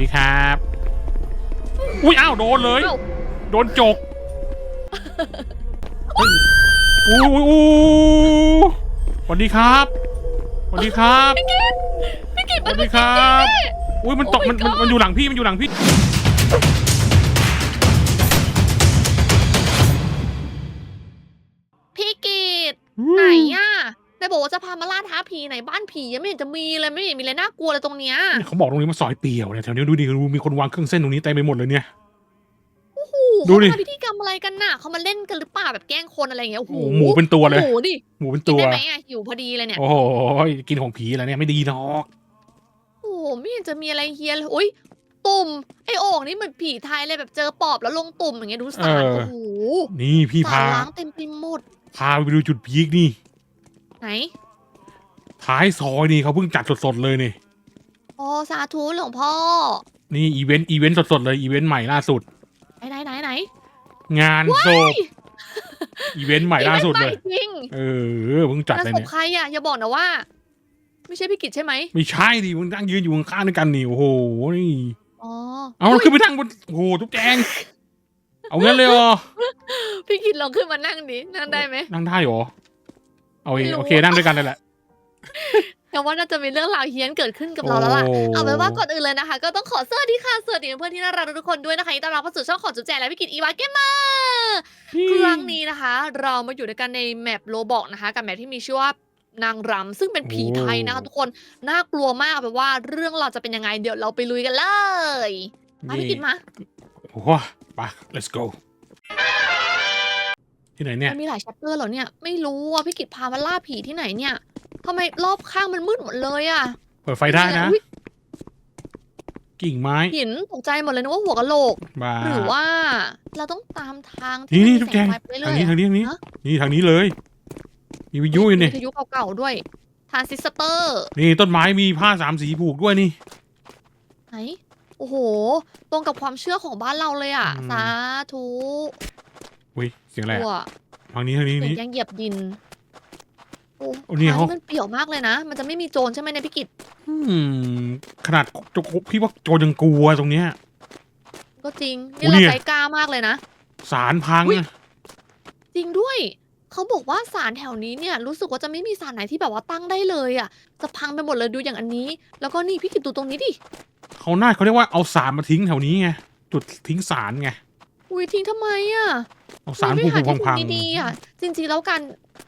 ดีครับ อุ้ยอ้าวโดนเลย เอ้า โดนจกเฮ้ยอู้อู้อู้สวัสดีครับสวัสดีครับ พี่กิตสมัวันสดีครับ อุ้ยมันตกมันมันมันอยู่หลังพี่ มันอยู่หลังพี่พี่ บอกว่าจะพามาล่าท้าผีไหนบ้านผียังไม่เห็นจะมีเลยไม่เห็นมีอะไรน่ากลัวเลยตรงเนี้ยเนี่ยเขาบอกตรงนี้มันซอยเปี่ยวเนี่ยแถวนี้ดูดิดูมีคนวางเครื่องเส้นตรงนี้เต็มไปหมดเลยเนี่ย โอ้โหดูเขาดิ ทำพิธีกรรมอะไรกันน่ะเขามาเล่นกันหรือเปล่าแบบแกล้งคนอะไรอย่างเงี้ยโอ้โหโอ้โหหมูเป็นตัวเลย หมูดิหมูเป็นกินตัว ได้ไหมอะหิวพอดีเลยเนี่ยโอ้โหกินของผีแล้วเนี่ยไม่ดีหรอกโอ้โหไม่เห็นจะมีอะไรเฮียเลยอุ้ยตุ่มไอ้โอ่งนี่เหมือนผีไทยเลยแบบเจอปอบแล้วลงตุ่มอย่างเงี้ยดูสารโอ้โหนี่พี่สารพาล้างเต็มไปหมด พาไปดูจุดพีคนี่ ไหน ท้ายซอยนี่เขาเพิ่งจัดสดๆเลยนี่อ๋อสาธุหลวงพ่อ นี่อีเวนต์อีเวนต์สดๆเลยอีเวนต์ใหม่ล่าสุด ไหนไหนไหนไหนงานศพอีเวนต์ใหม่ล่าสุดเลยไม่จริงเออเพิ่งจัดแล้วเลยศพเนี่ยใครอะอย่าบอกนะว่า ไม่ใช่พี่กิจใช่ไหมไม่ใช่ดิมึงนั่งยืนอยู่ข้างๆด้วยกันนี่โอ้โหนี่อ๋อเอาเราขึ้นไปนั่งบนโอ้โหทุกแจง เอางั้นเลยเหรอพี่กิจลองขึ้นมานั่งดินั่งได้ไหมนั่งได้เหรอ เอาเองไม่รู้โอเคนั่งด้วยกันเลยแหละแต่ว่าน่าจะมีเรื่องราวเฮี้ยนเกิดขึ้นกับเราแล้วล่ะโอ้เอาเป็นว่าก่อนอื่นเลยนะคะ ก็ต้องขอสวัสดีค่ะสวัสดีเพื่อนๆที่น่ารักทุกคนด้วยนะคะยินดีต้อนรับเข้าสู่ช่องของจุ๊บแจงและพี่กิจอีวาเกมเมอร์ครั้งนี้นะคะ เรามาอยู่ด้วยกันในแมปโลบอกนะคะ กับแมปที่มีชื่อว่านางรำซึ่งเป็นผีไทยนะคะทุกคนน่ากลัวมากเอาเป็นว่าเรื่องเราวจะเป็นยังไงเดี๋ยวเราไปลุยกันเลยมาพี่กิจมาโอ้โหไป let's go ที่ไหนเนี่ยมันมีหลายชัปเตอร์เหรอเนี่ย ไม่รู้อะพี่กิจพามาล่าผีที่ไหนเนี่ยทำไมรอบข้างมันมืดหมดเลยอะเปิดไฟได้นะ อุ๊ยกิ่งไม้หินตกใจหมดเลยนึกว่าหัวกะโหลก บ้า หรือว่าเราต้องตามทางนี่นี่มัทุมีกแจงสไฟไปเรื่ทางอยนี้ๆทางนี้ทางนี้ฮะนี่ทางนี้เลยมีวิทยุอยู่นี่ วิทยุเก่าๆด้วยทรานซิสเตอร์ นี่ต้นไม้มีผ้าสามสีผูกด้วยนี่ ไหน โอ้โห ตรงกับความเชื่อของบ้านเราเลยอะ อืม สาธุ อุ้ยเสียงอะไรตัวอะทางนี้ทางนี้เสียนี่งยังเหยียบดินโอ้โอ้เนี่ยทางเขา มันเปี่ยวมากเลยนะ มันจะไม่มีโจรใช่ไหมในยพิกิจอืมขนาดโจพี่ว่าโจรยังกลัวตรงเนี้ย ก็จริงโอ้นี่เราเนี่ย ใจกล้ามากเลยนะ สารพังอุ๊ย จริงด้วย เขาบอกว่าสารแถวนี้เนี่ย รู้สึกว่าจะไม่มีสารไหนที่แบบว่าตั้งได้เลยอะ จะพังไปหมดเลยดูอย่างอันนี้ แล้วก็นี่พี่กิตดูตรงนี้ดิ เขาหน้าเขาเรียกว่าเอาสารมาทิ้งแถวนี้ไงจุดทิ้งสารไง อุ้ยทิ้งทำไมอะเอาสารไม่ผูกหาผูกที่พังทิ้งดีๆอะจริงๆแล้วการ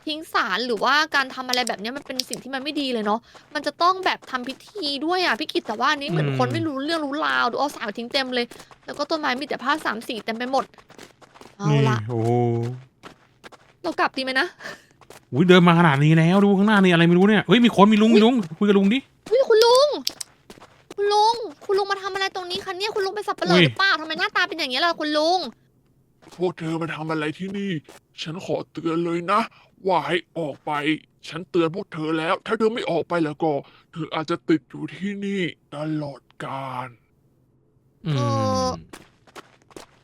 ทิ้งสารหรือว่าการทำอะไรแบบเนี้ยมันเป็นสิ่งที่มันไม่ดีเลยเนาะมันจะต้องแบบทำพิธีด้วยอะพี่กิตแต่ว่าอันนี้เหมือนคนไม่รู้เรื่องรู้ราวดูเอาสารทิ้งเต็มเลย แล้วก็ต้นไม้มีแต่ผ้าสามสีเต็มไปหมดเอานี่ละโอ้โหเรากลับดีไหมนะอุ้ยเดินมาขนาดนี้แล้วดูข้างหน้านี่อะไรไม่รู้เนี่ยเฮ้ยมีคนมีลุงมีลุงคุยกับลุงดิอุ้ยคุณลุง คุณลุง คุณลุงมาทำอะไรตรงนี้คะเนี่ย คุณลุงเป็นสับปะเหร่อุ้อยหรือเปล่าทำไมหน้าตาเป็นอย่างนี้ยล่ะคุณลุง พวกเธอมาทำอะไรที่นี่ ฉันขอเตือนเลยนะ ว่าให้ออกไป ฉันเตือนพวกเธอแล้ว ถ้าเธอไม่ออกไปแล้วก็ เธออาจจะติดอยู่ที่นี่ตลอดกาล อืเออม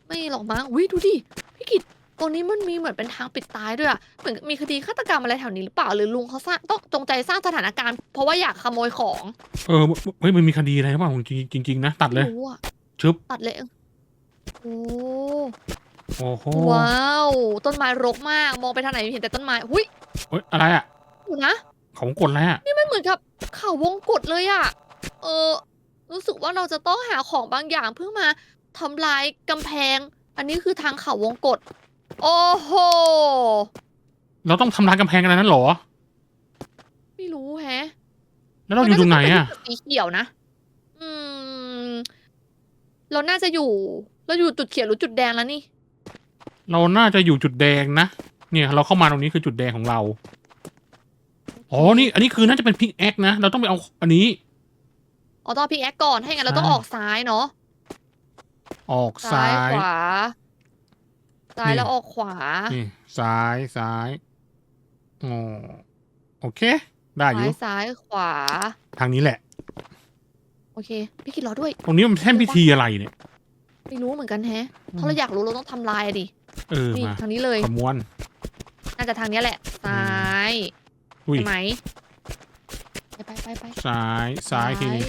ไม่หรอกมั้งอุ้ยดูดิ พี่กิต ตรงนี้มันมีเหมือนเป็นทางปิดตายด้วยอะเหมือนมีคดีฆาตกรรมอะไรแถวนี้หรือเปล่าหรือลุงเขาสร้างต้องจงใจสร้างสถานการณ์เพราะว่าอยากขโมยของเออเฮ้ยมันมีคดีอะไรหรือเปล่าจริงจริงๆนะตัดเลย ไม่รู้อะชึบ ตัดเลยโอ้โอ้โหว้าว ต้นไม้รกมาก มองไปทางไหนเห็นแต่ต้นไม้หุ้ยเฮ้ยอะไรอะดูนะของกดอะไรอะไม่เหมือนกับเขาวงกฏเลยอะเออ รู้สึกว่าเราจะต้องหาของบางอย่างเพื่อมาทำลายกำแพง อันนี้คือทางเขาวงกฏ โอ้โห เราต้องทำลายกำแพงอะไรนั้นเหรอ ไม่รู้แฮะแล้วเราอยู่ตรงไหนอะมัาจเป็นจุดสีเขียวนะ อืม เราน่าจะอยู่ เราอยู่จุดเขียวหรือจุดแดงแล้วนี่ เราน่าจะอยู่จุดแดงนะ เนี่ย เราเข้ามาตรงนี้คือจุดแดงของเรา อ๋อ นี่ อันนี้คือน่าจะเป็นพิกแอคนะ เราต้องไปเอาอันนี้ อ๋อต้องพิกแอคก่อน ให้งั้นเราต้องใช่ออกซ้ายเนาะ ออกซ้าซ้ายยขวา ซ้ายนี่ แล้วออกขวานี่ซ้ายซ้ายอ๋อโอเค ได้อซ้ายู่ ยซ้ายขวา ทางนี้แหละ โอเค พี่คิดรอด้วย ตรงนี้มันแท่นพิธีอะไรเนี่ย ไม่รู้เหมือนกันแฮะ ถ้าเราอยากรู้เราต้องทำลายอะดิ เออนี่มาทางนี้เลย ขมวน น่าจะทางเนี้ยแหละ ซ้ายอุ้ย ใช่ไหม ไปไปไปไปซ้ายซ้ายทีนี้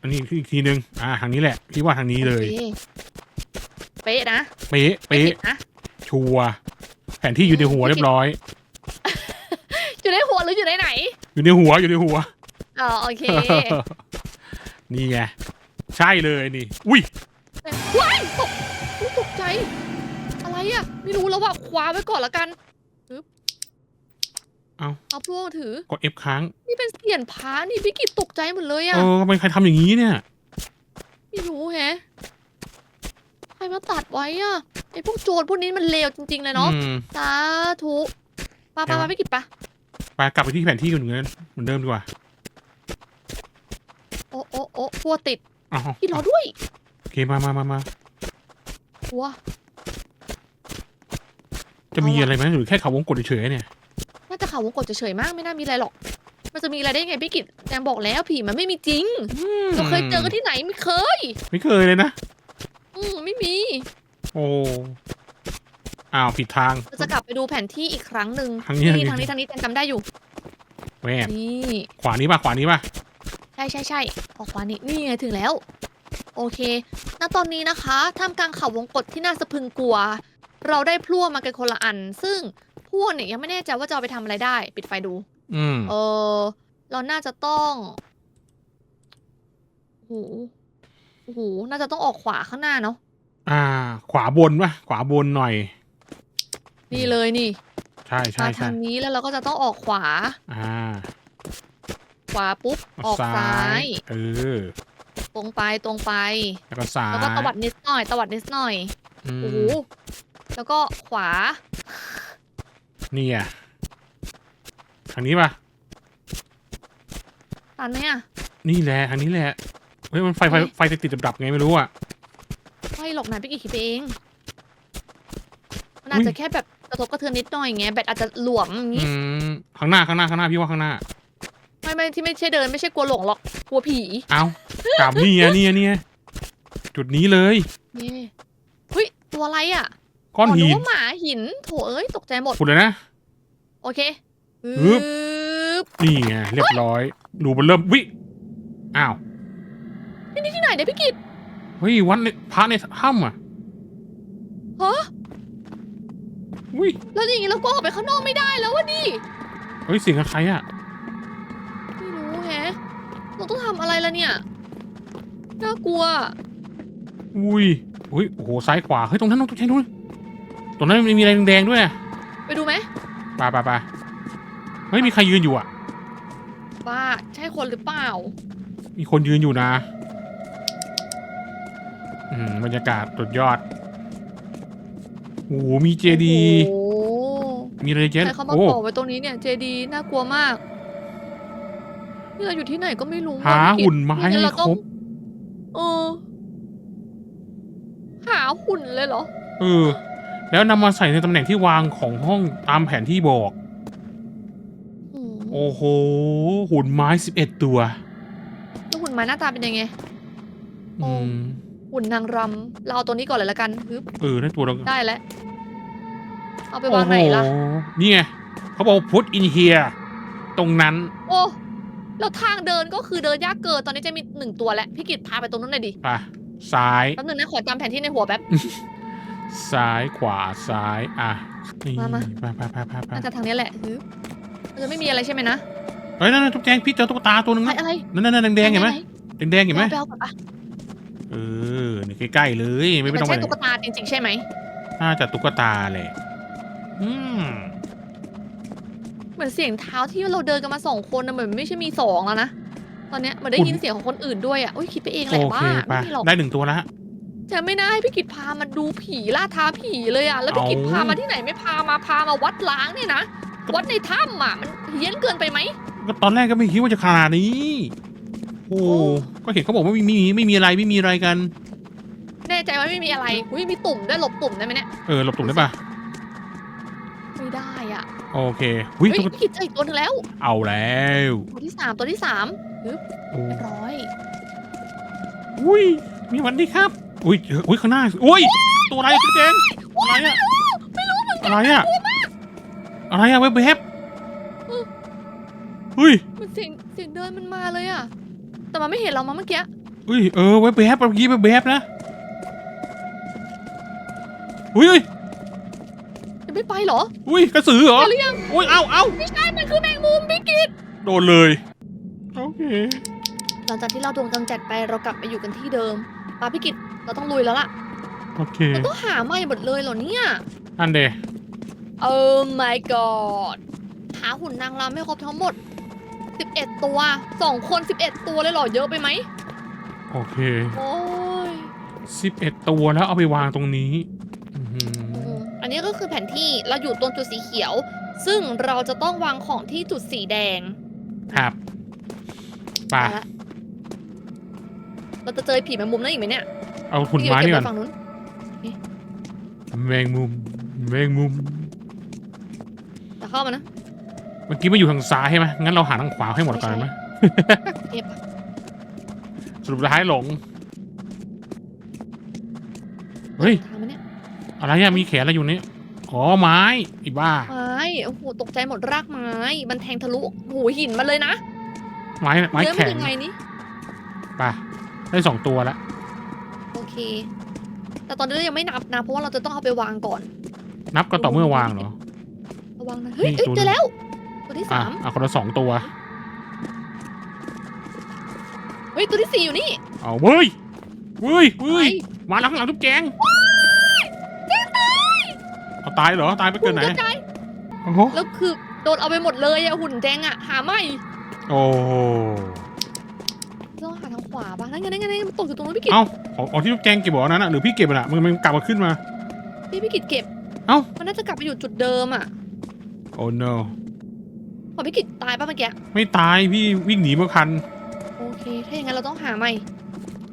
อันนี้อีกทีนึง อ่า ทางนี้แหละ พี่ว่าทางนี้เลย โอค เป๊ะนะเป๊ะไม่เป๊ะผิดนะชัวร์แผนที่อยู่ในหัวเรียบร้อย อยู่ในหัวหรืออยู่ในไหนอยู่ในหัวอยู่ในหัว อ๋อโอเค นี่ไง ใช่เลยนี่ อุ้ย ว้ายตกอุ๊ยตกใจ อะไรอะ ไม่รู้แล้วว่าคว้าไว้ก่อนละกันปึ๊บเอาเอาพวกถือ กด F ค้าง นี่เป็นเสียนพานี่พี่กิตตกใจหมดเลยเออะอทำไมใครทำอย่างนี้เนี่ย ไม่รู้แฮะใค รมาตัดไว้อะไอ้พวกโจรพวกนี้มันเลวจริงๆเลยเนาะอืม สาธุปาปาปาพี่กิตปะไปกลับไปที่แผนที่กันเหมือนกันเหมือนเดิมดีกว่าโอ้โอ้โอ้กลัวติดอ้าวพี่รอด้วยโอเคมามามามากลัว จะมีเอาอะอะไรไหมหรือแค่เขาวงกดเฉยๆเนี่ยน่าจะข่าววงกดเฉยๆมากไม่น่ามีอะไรหรอก มันจะมีอะไรได้ไงพี่กิตแจงบอกแล้วผีมันไม่มีจริง เราเคยเจอกันที่ไหนไม่เคย ไม่เคยเลยนะอืม ไม่มี โอ้อ้าวผิดทาง เราจะกลับไปดูแผนที่อีกครั้งหนึ่งทางนี้นี่ทาทางงนี้นี้ทางนี้แจงจำได้อยู่แหวกนี่ขวานี้ป่ะขวานี้ป่ะใช่ใช่ใช่ออกขวานี่นี่ไงถึงแล้ว โอเค ณตอนนี้นะคะท่ามกลางเขาวงกฏที่น่าสะพรึงกลัว เราได้พลั่วมากันคนละอัน ซึ่งพลั่วเนี่ยยังไม่แน่ใจว่าจะเอาไปทำอะไรได้ ปิดไฟดู อืมเออเราน่าจะต้องโอ้ โหโอ้โหน่าจะต้องออกขวาข้างหน้าเนาะอ่า ขวาบนป่ะขวาบนหน่อย นี่เลยนี่ใช่ใช่มาใช่ทางนี้แล้วเราก็จะต้องออกขวา อ่าขวาปุ๊บออกซ้าย เออตรงไปตรงไป แล้วก็ซ้ายแล้วก็ตวัดนิดหน่อยตวัดนิดหน่อยอืโอ้โหมแล้วก็ขวา นี่อะทางนี้ป่ะตันไหมอะนี่แหละทางนี้แหละ เฮ้ยมันไฟไฟเอ๊ะไฟติดติดดับๆไงไม่รู้อะ ไม่หรอกนะพี่กี่คิดไปเอง มันอาจอุ๊ยจะแค่แบบกระทบกระเทือนนิดหน่อยไงแบตอาจจะหลวมอย่างอืนี้มข้างหน้าข้างหน้าข้างหน้าพี่ว่าข้างหน้า ไม่ไม่ที่ไม่ใช่เดินไม่ใช่กลัวหลงหรอกกลัวผีเอากลับนี่อะนี่อะนี่อะจุดนี้เลยนี่เฮ้ยตัวอะไรอะก้อนหินึนว่าหมาหินโถเอ้ยตกใจหมด ขุดเลยนะ โอเคฮึบฮึบนี่ไงเรียบร้อยดูมันเริ่มวิอ้าว นี่นี่ที่ไหนเนี่ยพี่กิตเฮ้ยวัดในพระในถ้ำอะฮะอุ้ยแล้วอย่างนี้เราก็ออกไปข้างนอกไม่ได้แล้ววะดิเฮ้ยเสียงกับใครอะไม่รู้แฮะเราต้องทำอะไรล่ะเนี่ยน่ากลัว อุ้ยอุ้ยโอ้โหซ้ายขวาเฮ้ยตรงนั้นตรงนั้นตรงนั้นตรงนั้นมันมีอะไรแดงๆด้วยอะไปดูไหมไปไปไปเฮ้ยมีใครยืนอยู่อะว่าใช่คนหรือเปล่า มีคนยืนอยู่นะอืม บรรยากาศสุดยอด โอ้โหมีเจดี โอ้โหมีอะไรเยอะใครเขามาโอ้ก่อไว้ตรงนี้เนี่ยเจดีน่ากลัวมากนี่เราอยู่ที่ไหนก็ไม่รู้หาอะพี่กิตหุ่นไม้งั้ให้นเราคต้องรบเออ หาหุ่นเลยเหรอ เออ แล้วนำมาใส่ในตำแหน่งที่วางของห้องตามแผนที่บอกอืมโอ้โห หุ่นไม้สิบเอ็ดตัว แล้วหุ่นไม้หน้าตาเป็นยังไงโอ้อืม หุ่นนางรำเราเอาตัวนี้ก่อนเลยละกันฮึบเออนั่นตัวเราได้แล้วเอาไปวางไหนล่ะ โอ้โหนี่ไงเขาบอก put in here ตรงนั้น โอ้แล้วทางเดินก็คือเดินยากเกินตอนนี้จะมีหนึ่งตัวแล้วพี่กิตพาไปตรงนู้นหน่อยดิไปซ้าย แป๊บนึงนะขอจำแผนที่ในหัวแป๊บ ซ้ายขวาซ้ายอะนี่มามา ไปไปไปไปไปน่าจะทางนี้แหละฮึบมันจะไม่มีอะไรใช่ไหมนะเฮ้ยนั่นนั่นทุกแจงพี่เจอตุ๊กตาตัวหนึงอะไรนะอะไรนั่นนั่นนั่นแดงๆเห็นไหมแดงๆเห็นไหมไปเอาก่อนปะ เออนี่ใกล้ๆเลยไม่มันต้องไปใช่ไหนตุ๊กตาจริงๆ ใช่ไหมน่าจะตุ๊กตาแหละอืมเหมือนเสียงเท้าที่เราเดินกันมาสองคนนะเหมือนไม่ใช่มีสองแล้วนะตอนเนี้ยเหมือนได้ยินเสียงของคนอื่นด้วยอะอุ้ยคิดไปเองแหละโอว่าเคไปไม่มีหรอกได้หนึ่งตัวแล้วจะไม่น่าให้พี่กิตพามาดูผีล่าท้าผีเลยอะแล้วพี่กิตเอา พามาที่ไหนไม่พามาพามาวัดล้างเนี่ยนะวัดในถ้ำอะมันเฮี้ยนเกินไปไหมก็ตอนแรกก็ไม่คิดว่าจะขนาดนี้ โอ้โอ้ก็เห็นเขาบอกว่าไม่มีไม่มีอะไรไม่มีอะไรกันแน่ใจว่าไม่มีอะไรอุ้ยมีตุ่มด้วยหลบตุ่มได้ไหมเนี่ยเออหลบตุ่มได้ปะไม่ได้อะโอเคหุ้ยเฮ้ยตุ๊กพี่กิตเจออีกตัวหนึงแล้ว เอาแล้วตัวที่สามตัวที่สามโอ้เรียบร้อยอุ้ยมีวันดีครับ อุ้ยเจออุ้ยข้างหน้าอุ้ยตัวอะไรตุ๊กแจงอะไรอะไม่รู้เหมือนกันอะไรอะอะไรอะเว็บเว็บเฮ้ย มันเสียงเสียงเดินมันมาเลยอะ แต่มันไม่เห็นเรามาเมื่อกี้อุ้ยเออแวบๆเมื่อกี้แวบๆนะอุ้ยอุ้ยจะไม่ไปเหรออุ้ยกระสือเหรอไปหรือยังอุ้ยเอาเอาไม่ใช่มันคือแมงมุมพี่กิตโดนเลยโอเคหลังจากที่เราโดนกำจัดไปเรากลับไปอยู่กันที่เดิมปาพี่กิตเราต้องลุยแล้วล่ะโอเคเราต้องหาใหม่หมดเลยเหรอเนี่ยอันเดโอ้ my god หาหุ่นนางรำไม่ครบทั้งหมด 11 ตัว2คน 11 ตัวเลยเหรอเยอะไปไหมโอเค โอ้ยสิบเอ็ดตัวแล้วเอาไปวางตรงนี้อื้อหืออืมอันนี้ก็คือแผนที่เราอยู่ตรงจุดสีเขียว ซึ่งเราจะต้องวางของที่จุดสีแดงครับไป่ะเอาละเราจะเจอผีแมงมุมนั่นอีกไหมเนี่ยเอาหุ่นไม้พี่นี่เก็ก่บอนไว้ฝั่งนู้นแมงมุมแมงมุมจะเข้ามานะ เมื่อกี้มาอยู่ทางซ้ายใช่ไหมงั้นเราหาทางขวาให้หมดก่อนไหมเก็บสรุปท้ายหลง เฮ้ย ทางมาเนี่ยอะไรอะมีแขนอะไรอยู่เนี่ยอ๋อไม้อีบ้า ไม้โอ้โหตกใจหมดรากไม้ มันแทงทะลุโอ้โหหินมาเลยนะไม้ไม้เนื้อแข็มันงยังไงนี่ไป่ะได้สองตัวแล้วโอเค แต่ตอนนี้เรายังไม่นับนะ เพราะว่าเราจะต้องเอาไปวางก่อนนับก็ต่อเมื่อวางเหรอระวังนะเฮ้ยนี่เอ้ยตัวเจอแล้ว ตัวที่อะสามอะคนละสองตัว เฮ้ยตัวที่สี่อยู่นี่เอาเว้ยเว้ยเว้ยไปมาแล้วข้างหลังทุบแจงเอาตายเหรอตายไปเกินไหนหุ่กระจายโอ้โหแล้วคือโดนเอาไปหมดเลยอะหุ่นแดงอะหาไม่โอ้โหต้องหาทางขวาปะนั่นไงนั่นไงนั่นไงมันตกอยู่ตรงนู้นพี่กิตเอ้าของของที่ทุบแจงเก็บบอกนั้นอะหรือพี่เก็บมันอะมันมันกลับมาขึ้นมา พี่พี่กิตเก็บเอ้ามั นน่าจะกลับไปอยู่จุดเดิมอะโอ้ no ของพี่กิตตายปะเมื่อกี้ ไม่ตายพี่วิ่งหนีมาคัน โอเค ถ้าอย่างนั้นเราต้องหาใหม่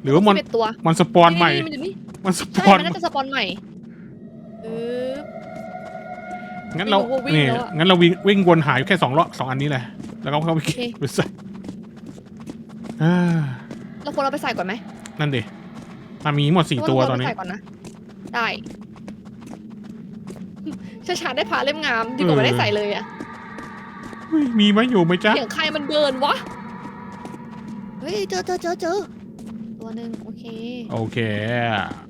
หรือว่ามันสิบเอ็ดตัวมันสปอนใหม่มันอยู่นี่มันสปใช่อน มันน่าจะสปอนใหม่เออ งั้นเราไม่รู้ว่าวิ่งนี่แล้วอะงั้นเราวิ่งวิ่งวนหายแค่สองรอบสองอันนี้แหละ แล้วก็เข้าไปโอเคเก็บไปใส่อ่าเราควรเอาไปใส่ก่อนไหมนั่นดิมันมีทั้งหมดสี่ตัวเราตควอรนเานี้ไปใส่ก่อนนะ ได้ช้าๆได้พาเล่มงาม ดีกว่าไม่ได้ใส่เลยอะ เฮ้ยมีไหมอยู่ไหมจ๊ะเสียงใครมันเดินวะ เฮ้ยเจอเจอเจอเจอตัวหนึ่งโอเคโอเค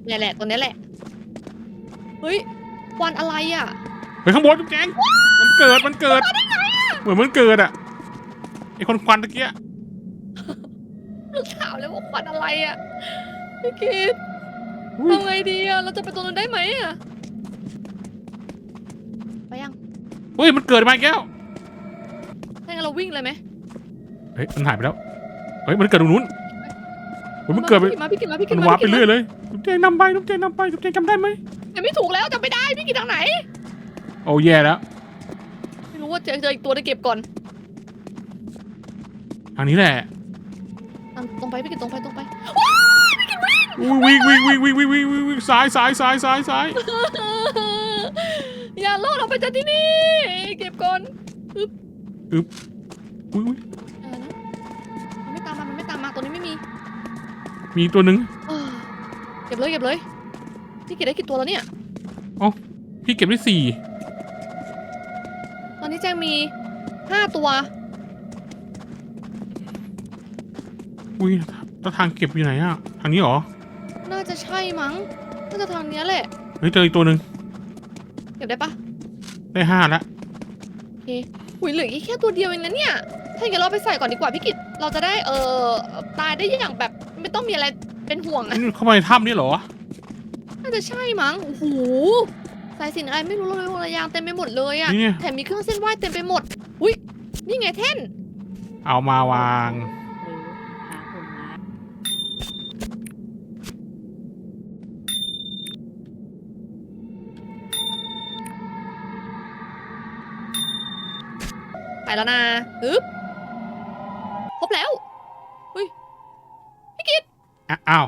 เนี่ยแหละตัวนี้แหละ เฮ้ยควันอะไรอะ ไปข้างบนทุบแจงมันเกิดมันเกิด เหมือนมันเกิดอะไอคนควันตะเกียลูกถามเลยว่าควันอะไรอะพี่กิดอุ้ยทำไงดีอะเราจะไปตรงนั้นได้ไหมอะไปยังเฮ้ยมันเกิดมาอีกแล้วถ้า งั้นเราวิ่งเลยไหมเฮ้ยมันหายไปแล้ว เฮ้ยมันเกิดตรงนู้นเฮ้ยมันเกิดไปมาพี่กิดมาพี่กิมัดนมาวาร์ปไปพี่กิดเรื่อยเลยทุบแจงนำไปทุบแจงนำไปทุบแจงจำได้ไหมแต่ไม่ถูกแล้วจำไม่ได้พี่กิดทางไหน โอ้แย่แล้วไม่รู้ว่าเจอเจออีกตัวได้เก็บก่อนทางนี้แหละตามตรงไปพี่กิดตรงไปตรงไปอุ้ยวิ่งวิ่งวิ่งวิ่งวิ่งวิ่งวิ่งวิ่งซ้ายซ้ายซ้ายซ้ายซ้ายอย่าล่อเราไปจากที่นี่เก็บก่อน อุ้ยอุ้ยเออนะมันไม่ตามมา มันไม่ตามมา ตัวนี้ไม่มีมีตัวหนึ่งเออเก็บเลยเก็บเลยพี่กิดได้กี่ตัวแล้วเนี่ย พี่เก็บได้สี่ตอนนี้แจงมีห้าตัว อุ้ยแล้วทางเก็บอยู่ไหนอะทางนี้เหรอ น่าจะใช่มั้ง น่าจะทางเนี้ยแหละ เฮ้ยเจออีกตัวหนึ่งเก็บได้ปะได้ห้าแล้วโอเคหุยเหลืออีกแค่ตัวเดียวเองนะเนี่ยถ้าอย่างนั้นเราเอาไปใส่ก่อนดีกว่าพี่กิตเราจะได้เออตายได้อย่างแบบไม่ต้องมีอะไรเป็นห่วงอะนี่เข้ามาในถ้ำนี่เหรอ น่าจะใช่มั้งโอ้โหสายสิญจนอะไรไม่รู้เลยวงระยางเต็มไปหมดเลยอะนี่ แถมมีเครื่องเส้นไหว้เต็มไปหมด อุ้ยนี่ไงแท่น เอามาวาง แล้วนะฮึบครบแล้วอะอ้าว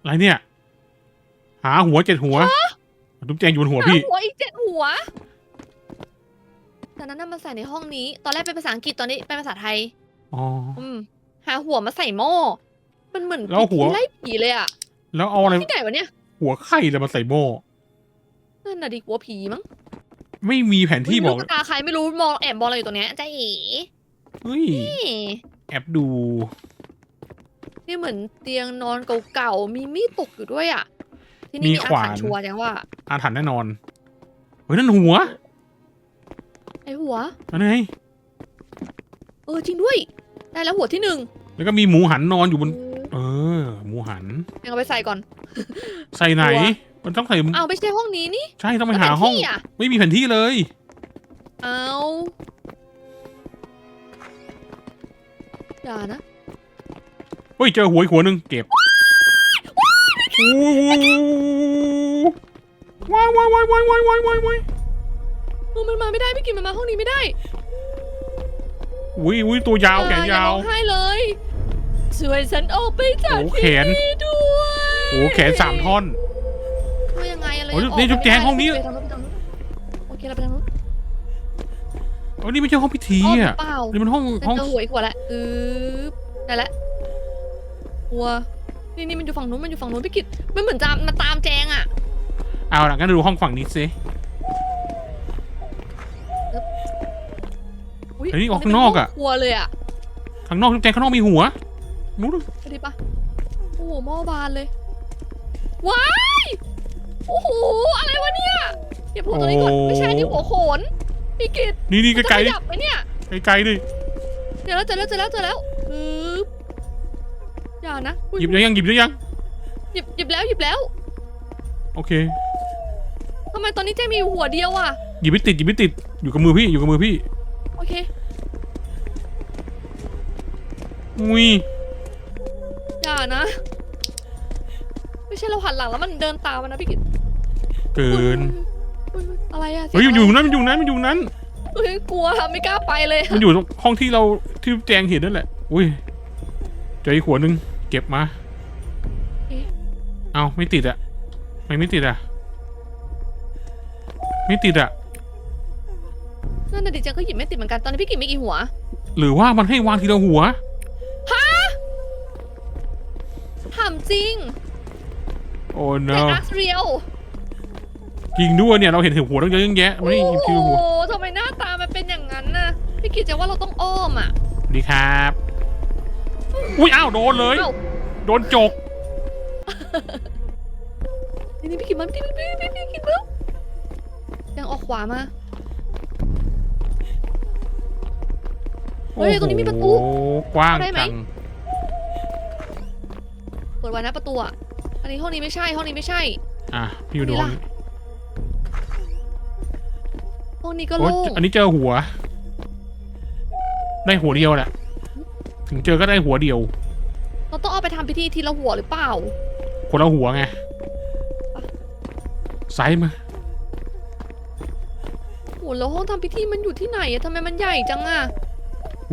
อะไรเนี่ย หาหัวเจ็ดหัวทุบแจงอยู่บนหัวหาพี่ หัวอีกเจ็ดหัวแต่นั้นนำมาใส่ในห้องนี้ ตอนแรกเป็นภาษาอังกฤษตอนนี้เป็นภาษาไทย อ๋อ อืม หาหัวมาใส่หม้อมันเหมือนแล้วหัวพิธีไล่ผีเลยอะแล้วเอาอะไรที่ไหนวะเนี่ยหัวไข่เลยมาใส่หม้อนั่นน่ะดิหัวผีมั้ง ไม่มีแผนที่บอกไม่รู้ตาใครไม่รู้มองแอบมองอะไรอยู่ตรงเนี้ยจ้าเอ๋เฮ้ย นี่แอบดู นี่เหมือนเตียงนอนเก่าๆมีมีดตกอยู่ด้วยอะ ที่นี่มีมีอาขวาถรรนพ์ชัวร์จังว่าอาถรรพ์แน่นอน เฮ้ย นั่นหัวไอหัว นั่นไง เออจริงด้วย ได้แล้วหัวที่หนึ่งแล้วก็มีหมูหันนอนอยู่บน เออ หมูหันยังเอาไปใส่ก่อน ใส่ไหน หัว มันต้องใส่เอาไม่ใช่ห้องนี้นี่ใช่ต้องไปหาห้อง แล้วแผนที่อะไม่มีแผนที่เลย เอาอย่านะเฮ้ยเจอหัวอีกหัวหนึ่งเก็บโอ้โหว้ายว้ายว้ายว้ายว้ายว้ายว้ายว้ายเออมันมาไม่ได้ไม่กินมันมาห้องนี้ไม่ได้อุ้ยอุ้ยตัวยาวแขนยาวเอออร้องไห้เลยช่วยฉันออกไปจากโอ้ที่แขนนี่ด้วย โอ้แขนสามท่อนช่ว ยยังไงอะไรโอ้ยยังออกนี่จุ๊บแจงไม่ได้ห้องนี้ ไปทางนู้นไปทางนู้นโอเคเราไปทางนู้นเออนี่ไม่ใช่ห้องพิธีอ้อมหรือะอเปล่านี่มันห้องฉันห้องเจอหัวอีกหัวแล้วอือได้แล้วหัวนี่นี่มันอยู่ฝั่งนู้นมันอยู่ฝั่งนู้นพี่กิตมันเหมือนจะมาตามแจงอะเอาล่ะงั้นดูห้องฝั่งนี้สิอุ๊ยเฮ้ยออกข้างนอกอะครัวเลยอะข้างนอกจุ๊บแจงข้างนอกมีหัวนู้นไปดิปะโอ้โหหม้อบานเลยว้าย โอ้โห อะไรวะเนี่ยอย่าพูดตัวนี้ก่อน ไม่ใช่นี่หัวโขนพี่กิตนี่นี่มันไกจะลขยับไหมเนี่ยๆไกลๆดิเจอแล้วเจอแล้วเจอแล้วเจอแล้วฮึบอย่านะอุ๊หยิบได้ยังหยิบได้ยังหยิบหยิบแล้วหยิบแล้ว โอเคทำไมตอนนี้เจ๊มีอยู่หัวเดียวอะหยิบไม่ติดหยิบไม่ติดอยู่กับมือพี่อยู่กับมือพี่ โอเคอุ้ยอย่านะ ไม่ใช่เราหันหลังแล้วมันเดินตามมันนะพี่กิต เกินอุ๊ยอุ๊ยอะไรอะเฮ้ยมันอยู่เสีงะไรนั้นมันอยู่นั้นมันอยู่นั้น เฮ้ยกลัวค่ะไม่กล้าไปเลยมันอยู่ตรงห้องที่เราที่แจงเห็นนั่นแหละ อุ้ยเจออีกขวดหนึ่งเก็บมา เอาไม่ติดอะไม่ไม่ติดอะไม่ติดอะนั่นน่ะดิจังก็หยิบไม่ติดเหมือนกันตอนนี้พี่กิตมีกี่หัว หรือว่ามันให้วางทีละหัว ถามจริงโอ้ แต่ no อาร์เรียล จริงด้วยเนี่ยเราเห็นถึงหัวตั้งเยอะตั้งแยะมันไม่หยิบทีละหัวโอ้โหทำไมหน้าตามันเป็นอย่างนั้นน่ะพี่กิตจะว่าเราต้องอ้อมอะดีครับ อุ้ยอ้าวโดนเลยเอ้าโดนจก นี่นี่พี่กิตมาพี่พี่พี่พี่กิตมายังออกขวามา เฮ้ยตรงนี้มีประตูโอ้โหกว้างเข้าได้ไหม จังเปิดไว้นะประตูอะอันนี้ห้องนี้ไม่ใช่ห้องนี้ไม่ใช่ อะพี่อยู่โดนี่นล่ะ ห้องนี้ก็โอ้โล่งอันนี้เจอหัว ได้หัวเดียวแหละ ถึงเจอก็ได้หัวเดียว เราต้องเอาไปทำพิธีทีละหัวหรือเปล่า คนละหัวไงไซส์มาโอ้แล้วห้องทำพิธีมันอยู่ที่ไหนอะทำไมมันใหญ่จังอะ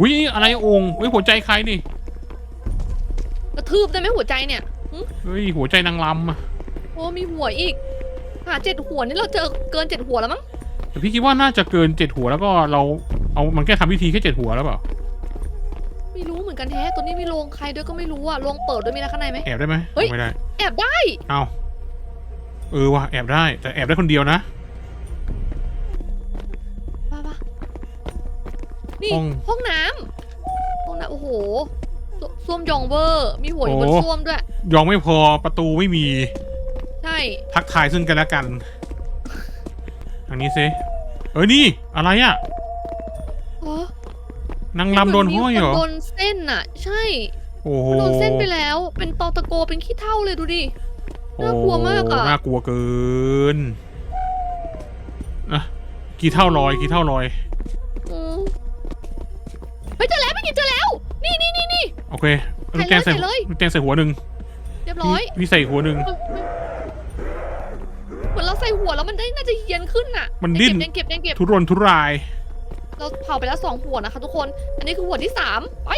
วิอะไรองค์เฮ้ยหัวใจใครนี่ กระทืบได้ไหมหัวใจเนี่ย เฮ้ยหัวใจนางลำอะโอ้มีหัวอีกหาเจ็ดหัวนี่เราเจอเกินเจ็ดหัวแล้วมั้ง แต่พี่คิดว่าน่าจะเกินเจ็ดหัวแล้วก็เราเอามันแค่ทำพิธีแค่เจ็ดหัวแล้วเปล่าไม่รู้เหมือนกันแท้ตัวนี้มีโรงใครด้วยก็ไม่รู้อะโรงเปิดด้วยมีอะไรข้างในไหมแอบได้ไหมเฮ้ยไม่ได้แอบได้เอาเออว่ะแอบได้ แต่แอบได้คนเดียวนะป่ะปะนี่ห้องห้องน้ำห้องน้ำโอ้โหสส้วมยองเวอร์ มีหัวอยู่บนโอ้ส้วมด้วย ยองไม่พอประตูไม่มี ใช่ ทักทายซึ่งกันและกัน ทางนี้ซิเอ้ยนี่ อะไรอะอ๋อนางลำโดนห้อยเหรอมีคนโดนเส้นอะใช่โอ้โหโดนเส้นไปแล้ว เป็นตอตะโกเป็นขี้เท่าเลยดูดิ น่ากลัวมากอะโน่ากลัวเกินอะกี่เท่าลอยกี่เท่าลอยอืมเฮ้ยเจอแล้วไม่กินเจอแล้ว นี่นี่นี่นี่โอเคลูกแจงใส่ใส่เลยลูกแจงใส่หัวหนึ่งเรียบร้อยพี่พี่ใส่หัวหนึ่งเฮ้ยเฮ้ยเห มือนเราใส่หัวแล้วมันได้น่าจะเฮียนขึ้นน่ะมันดิ้นยังเก็บยังเก็บทุรนทุราย เราเผาไปแล้วสองหัวนะคะทุกคน อันนี้คือหัวที่สามไป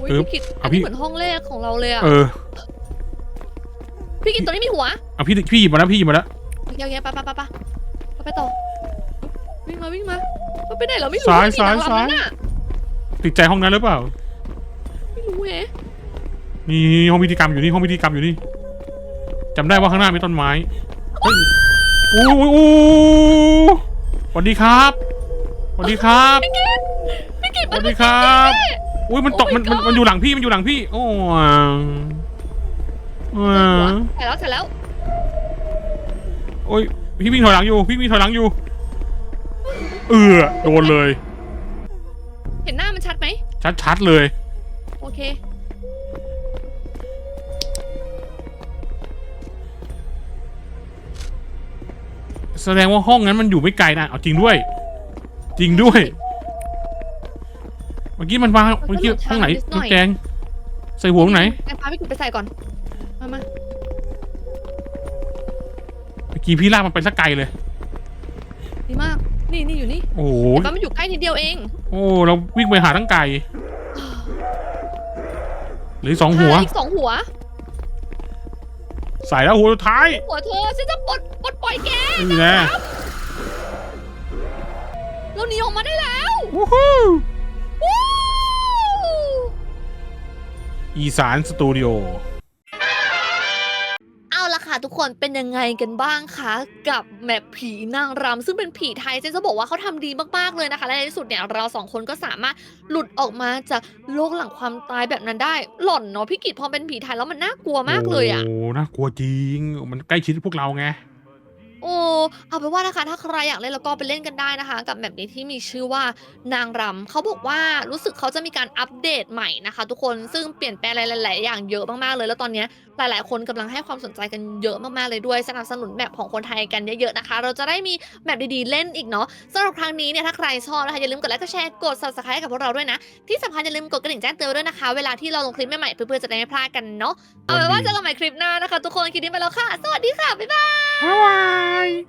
อุ้ยเออพี่กิตเอาอันพี่ นี้เหมือนห้องแรกของเราเลยอะเออพี่กิตตัวนี้มีหัวเอาพี่พี่หยิบมาแล้วพี่หยิบมาแล้วโอเคโอเคไปไปไปไปไปไปต่อวิ่งมาวิ่งมามันไปไหนเราไม่รู้ซ้ายนี่ซ้ายนงรำซ้ายนั่นน่ะติดใจห้องนั้นหรือเปล่าไม่รู้แฮะนี่ห้องพิธีกรรมอยู่นี่ห้องพิธีกรรมอยู่นี่ จำได้ว่าข้างหน้ามีต้นไม้เฮ้ยอู้อู้อู้สวัสดีครับสวัสดีครับพี่กิตสวัสดีครับมันอุ้ยมันตก Oh my มันมัน God มันอยู่หลังพี่มันอยู่หลังพี่ โอ้ว้าวว้าวเสร็จแล้วเสร็จแล้วโอ้ยพี่วิ่งถอยหลังอยู่พี่วิ่งถอยหลังอยู่ เออโดนเลย เห็นหน้ามันชัดไหมชัดๆเลย โอเค แสดงว่าห้องนั้นมันอยู่ไม่ไกลนะเอาจริงด้วย จริงด้วย เมื่อกี้มันวางเมื่อกี้ห้องไหนน้ำแกงใส่หัวตรงไหนแอบพาพี่กิจไปใส่ก่อน มามาเมื่อกี้พี่ลากมันไปสักไกลเลย ดีมาก นี่นี่อยู่นี่โอ้โหแต่ว่ามันอยู่ใกล้นิดเดียวเองโอ้เราวิ่งไปหาทั้งไก่เหรืออกสองหัวอ่าอีกสองหัว ใส่แล้วหัวสุดท้ายหัวเธอฉันจะปลดปลดปล่อยแกนี่แน่เราหนีออกมาได้แล้ววู้ฮู้วู้อีสานสตูดิโอเอาละ ค่ะทุกคนเป็นยังไงกันบ้างคะ กับแมปผีนางรำซึ่งเป็นผีไทยเจนจะบอกว่าเขาทำดีมากๆเลยนะคะและในที่สุดเนี่ยเราสองคนก็สามารถหลุดออกมาจากโลกหลังความตายแบบนั้นได้ หล่อนเนาะพี่กิจพอเป็นผีไทยแล้วมันน่ากลัวมากเลยอะ โอ้น่ากลัวจริง มันใกล้ชิดพวกเราไง โอ้เอาเป็นว่านะคะ ถ้าใครอยากเล่นแล้วก็ไปเล่นกันได้นะคะ กับแบบนี้ที่มีชื่อว่านางรำเขาบอกว่ารู้สึกเขาจะมีการอัปเดตใหม่นะคะ ทุกคนซึ่งเปลี่ยนแปลงหลายๆอย่างเยอะมากๆเลย แล้วตอนเนี้ยหลายๆ คนกำลังให้ความสนใจกันเยอะมากๆเลยด้วย สนับสนุนแบบของคนไทยกันเยอะๆนะคะ เราจะได้มีแบบดีๆเล่นอีกเนาะสำหรับครั้งนี้เนี่ยถ้าใครชอบนะคะอย่าลืมกดไลค์กดแชร์กด subscribe กับพวกเราด้วยนะ ที่สำคัญอย่าลืมกดกระดิ่งแจ้งเตือนด้วยนะคะ เวลาที่เราลงคลิปใหม่ๆเพื่อนๆจะได้ไม่พลาดกันเนาะเอาเป็นว่าเจอกันใหม่คลิปหน้านะคะ ทุกคนคลิปนี้ไปแล้วค่ะ สวัสดีค่ะบ๊ายบายบ๊า Bye!